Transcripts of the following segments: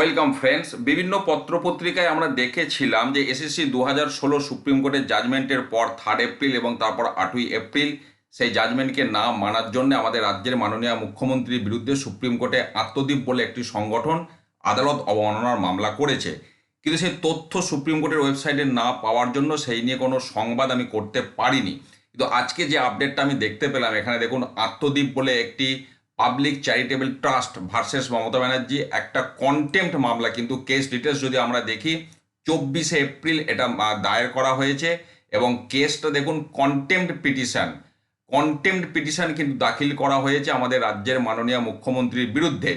Welcome friends বিভিন্ন পত্রপত্রিকায় আমরা দেখেছিলাম যে এসএসসি দু হাজার ষোলো সুপ্রিম কোর্টের জাজমেন্টের পর থার্ড এপ্রিল এবং তারপর আটই এপ্রিল সেই জাজমেন্টকে না মানার জন্য আমাদের রাজ্যের মাননীয় মুখ্যমন্ত্রীর বিরুদ্ধে সুপ্রিম কোর্টে আত্মদ্বীপ বলে একটি সংগঠন আদালত অবমাননার মামলা করেছে। কিন্তু সেই তথ্য সুপ্রিম কোর্টের ওয়েবসাইটে না পাওয়ার জন্য সেই নিয়ে কোনো সংবাদ আমি করতে পারিনি। কিন্তু আজকে যে আপডেটটা আমি দেখতে পেলাম, এখানে দেখুন আত্মদ্বীপ বলে একটি public charitable trust versus Mamata Banerjee, একটা কন্টেম্পট মামলা। কিন্তু কেস ডিটেলস যদি আমরা দেখি, চব্বিশে এপ্রিল এটা দায়ের করা হয়েছে এবং কেসটা দেখুন কন্টেম্পট পিটিশন কন্টেম্পট পিটিশন কিন্তু দাখিল করা হয়েছে আমাদের রাজ্যের মাননীয় মুখ্যমন্ত্রীর বিরুদ্ধে।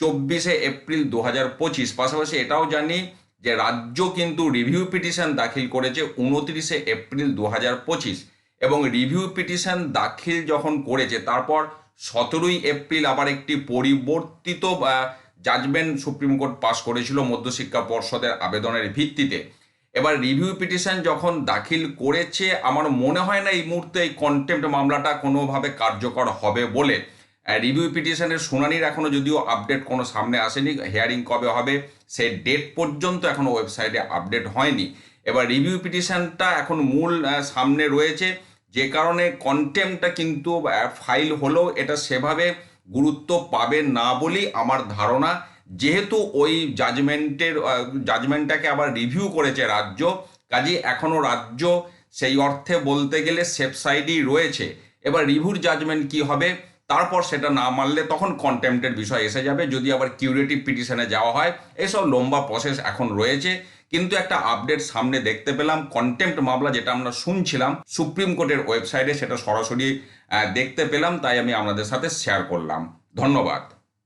চব্বিশে এপ্রিল দু হাজার পঁচিশ। পাশাপাশি এটাও জানি যে রাজ্য কিন্তু রিভিউ পিটিশন দাখিল করেছে উনত্রিশে এপ্রিল দু হাজার পঁচিশ। এবং রিভিউ পিটিশন দাখিল যখন করেছে, তারপর সতেরোই এপ্রিল আবার একটি পরিবর্তিত জাজমেন্ট সুপ্রিম কোর্ট পাশ করেছিল মধ্যশিক্ষা পর্ষদের আবেদনের ভিত্তিতে। এবার রিভিউ পিটিশন যখন দাখিল করেছে, আমার মনে হয় না এই মুহূর্তে এই কন্টেম্পট মামলাটা কোনোভাবে কার্যকর হবে বলে। রিভিউ পিটিশনের শুনানির এখনও যদিও আপডেট কোনো সামনে আসেনি হিয়ারিং কবে হবে সে ডেট পর্যন্ত এখনও ওয়েবসাইটে আপডেট হয়নি। এবার রিভিউ পিটিশনটা এখন মূল সামনে রয়েছে। যে কারণে কন্টেম্পটা কিন্তু ফাইল হলেও এটা সেভাবে গুরুত্ব পাবে না বলেই আমার ধারণা। যেহেতু ওই জাজমেন্টের জাজমেন্টটাকে আবার রিভিউ করেছে রাজ্য কাজে এখনও রাজ্য সেই অর্থে বলতে গেলে সেফ সাইডেই রয়েছে। এবার রিভিউর জাজমেন্ট কি হবে, তারপর সেটা না মানলে তখন কন্টেম্পটের বিষয় এসে যাবে। যদি আবার কিউরেটিভ পিটিশনে যাওয়া হয়, এসব লম্বা প্রসেস এখন রয়েছে। কিন্তু একটা আপডেট সামনে দেখতে পেলাম কন্টেম্প মামলা যেটা আমরা শুনছিলাম, সুপ্রিম কোর্টের ওয়েবসাইটে সেটা সরাসরি দেখতে পেলাম, তাই আমি আপনাদের সাথে শেয়ার করলাম। ধন্যবাদ।